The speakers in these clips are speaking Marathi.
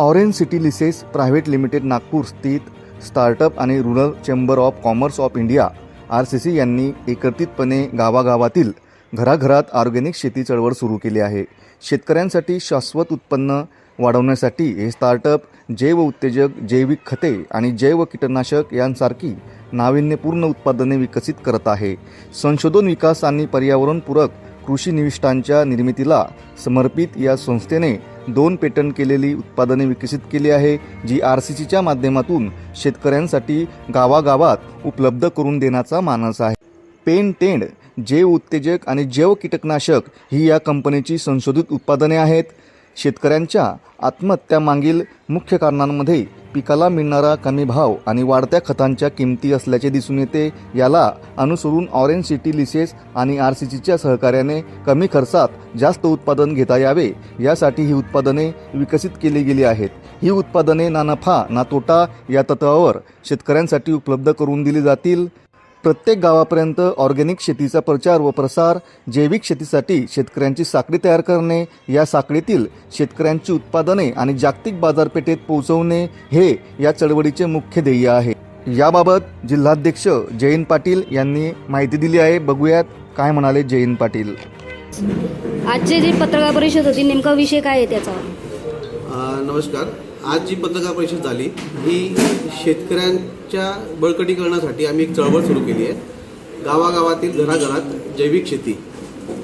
ऑरेंज सिटी लिसेस प्रायव्हेट लिमिटेड नागपूर स्थित स्टार्टअप आणि rural chamber of commerce of India R C C यांनी एकत्रितपणे गावागावातील घराघरात ऑर्गॅनिक शेती चळवळ सुरू केली आहे. शेतकऱ्यांसाठी शाश्वत उत्पन्न वाढवण्यासाठी हे स्टार्टअप जैव उत्तेजक जैविक खते आणि जैव कीटकनाशक यांसारखी नाविन्यपूर्ण उत्पादने विकसित करत आहे. संशोधन विकास आणि पर्यावरणपूरक कृषी निविष्ठांच्या निर्मितीला समर्पित या संस्थेने दोन पेटंट केलेली उत्पादने विकसित केली आहे जी आर सी सीच्या माध्यमातून शेतकऱ्यांसाठी गावागावात उपलब्ध करून देण्याचा मानस आहे. पेन टेंड जैव उत्तेजक आणि जैव कीटकनाशक ही या कंपनीची संशोधित उत्पादने आहेत. शेतकऱ्यांच्या आत्महत्यामागील मुख्य कारणांमध्ये पिकाला मिळणारा कमी भाव आणि वाढत्या खतांच्या किमती असल्याचे दिसून येते. याला अनुसरून ऑरेंज सिटी लिसेस आणि आर सी सीच्या सहकार्याने कमी खर्चात जास्त उत्पादन घेता यावे. यासाठी ही उत्पादने विकसित केली गेली आहेत. ही उत्पादने ना नफा ना तोटा या तत्वावर शेतकऱ्यांसाठी उपलब्ध करून दिली जातील. प्रत्येक गावापर्यंत ऑर्गॅनिक शेतीचा प्रचार व प्रसार जैविक शेतीसाठी शेतकऱ्यांची साखळी तयार करणे या साखळीतील शेतकऱ्यांची उत्पादने आणि जागतिक बाजारपेठेत पोहोचवणे हे या चळवळीचे मुख्य ध्येय आहे. याबाबत जिल्हाध्यक्ष जयंत पाटील यांनी माहिती दिली आहे. बघूयात काय म्हणाले जयंत पाटील. आजची जी पत्रकार परिषद होती नेमका विषय काय आहे त्याचा? नमस्कार. आज जी पत्रकार परिषद झाली ही शेतकऱ्यांच्या बळकटीकरणासाठी आम्ही एक चळवळ सुरू केली आहे. गावागावातील घराघरात जैविक शेती.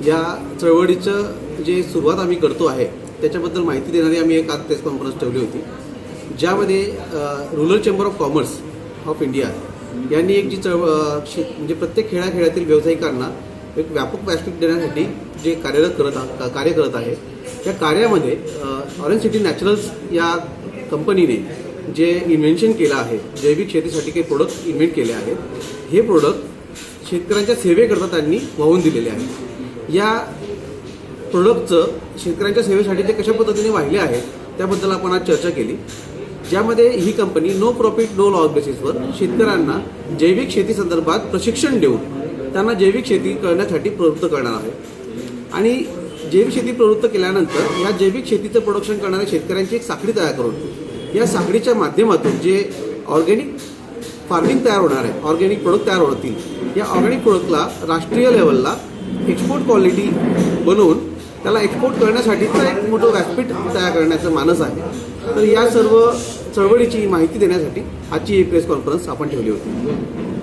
या चळवळीचं जे सुरुवात आम्ही करतो आहे त्याच्याबद्दल माहिती देणारी आम्ही एक आज प्रेस कॉन्फरन्स ठेवली होती. ज्यामध्ये rural chamber of commerce of India यांनी एक जी चळवळ शे म्हणजे प्रत्येक खेळाखेळातील व्यावसायिकांना एक व्यापक व्यासपीठ देण्यासाठी जे कार्यरत करत कार्य करत आहे त्या कार्यामध्ये ऑरेंज सिटी नॅचरल्स या कंपनीने जे इन्व्हेन्शन केलं आहे जैविक शेतीसाठी काही प्रोडक्ट इन्व्हेंट केले आहेत हे प्रोडक्ट शेतकऱ्यांच्या सेवेकरता त्यांनी वाहून दिलेले आहे या प्रोडक्टचं शेतकऱ्यांच्या सेवेसाठी ते कशा पद्धतीने वाहिले आहेत त्याबद्दल आपण आज चर्चा केली. ज्यामध्ये ही company no profit no loss बेसिसवर शेतकऱ्यांना जैविक शेती संदर्भात प्रशिक्षण देऊन त्यांना जैविक शेती करण्यासाठी प्रवृत्त करणार आहे. आणि जैविक शेती प्रवृत्त केल्यानंतर या जैविक शेतीचं प्रोडक्शन करणाऱ्या शेतकऱ्यांची एक साखळी तयार करून या साखळीच्या माध्यमातून जे ऑर्गॅनिक फार्मिंग तयार होणार आहे ऑर्गॅनिक प्रोडक्ट तयार होतील या ऑर्गॅनिक प्रोडक्टला राष्ट्रीय लेवलला एक्सपोर्ट क्वालिटी बनवून त्याला एक्सपोर्ट करण्यासाठीचं एक मोठं व्यासपीठ तयार करण्याचं मानस आहे. तर या सर्व चळवळीची माहिती देण्यासाठी आजची ही प्रेस कॉन्फरन्स आपण ठेवली होती.